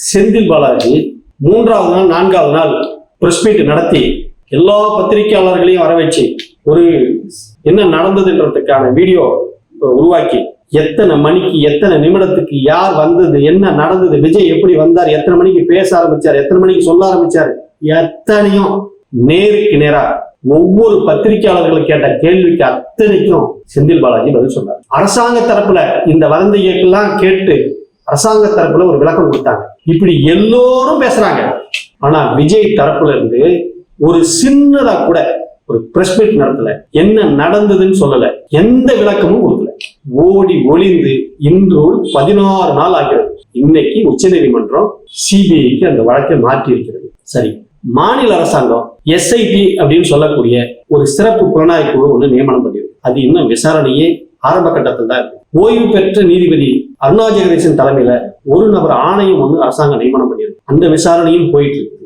செந்தில் பாலாஜி மூன்றாவது நாள் நான்காவது நாள் பிரஸ் மீட் நடத்தி எல்லா பத்திரிகையாளர்களையும் வரவச்சு ஒரு என்ன நடந்ததுன்றதுக்கான வீடியோ உருவாக்கி எத்தனை மணிக்கு எத்தனை நிமிடத்துக்கு யார் வந்தது என்ன நடந்தது விஜய் எப்படி வந்தார் எத்தனை மணிக்கு பேச ஆரம்பிச்சார் எத்தனை மணிக்கு சொல்ல ஆரம்பிச்சார் எத்தனையும் நேருக்கு நேரா ஒவ்வொரு பத்திரிகையாளர்கள் கேட்ட கேள்விக்கு அத்தனைக்கும் செந்தில் பாலாஜி பதில் சொன்னார். அரசாங்க தரப்புல இந்த வதந்திகளுக்கெல்லாம் கேட்டு அரசாங்க தரப்புல ஒரு விளக்கம் கொடுத்தாங்க. இப்படி எல்லோரும் பேசுறாங்க. ஆனா விஜய் தரப்புல இருந்து ஒரு சின்னதா கூட ஒரு பிரஸ் மீட் நடத்தல. என்ன நடந்ததுன்னு சொல்லல. எந்த விளக்கமும் கொடுக்கல. ஓடி ஒளிந்து இன்றோடு பதினாறு நாள் ஆகிறது. இன்னைக்கு உச்சநீதிமன்றம் சிபிஐக்கு அந்த வழக்கை மாற்றி இருக்கிறது சரி மாநில அரசாங்கம் எஸ்ஐடி அப்படின்னு சொல்லக்கூடிய ஒரு சிறப்பு புலனாய்வு குழு ஒன்று நியமனம் பண்ணியிருக்கு. அது இன்னும் விசாரணையே ஆரம்ப கட்டத்தில் தான் இருக்கு ஓய்வு பெற்ற நீதிபதி அருணா ஜெகதீசன் தலைமையில ஒரு நபர் ஆணையம் ஒன்று அரசாங்கம் நியமனம் பண்ணியிருக்கு. அந்த விசாரணையும் போயிட்டு இருக்கு.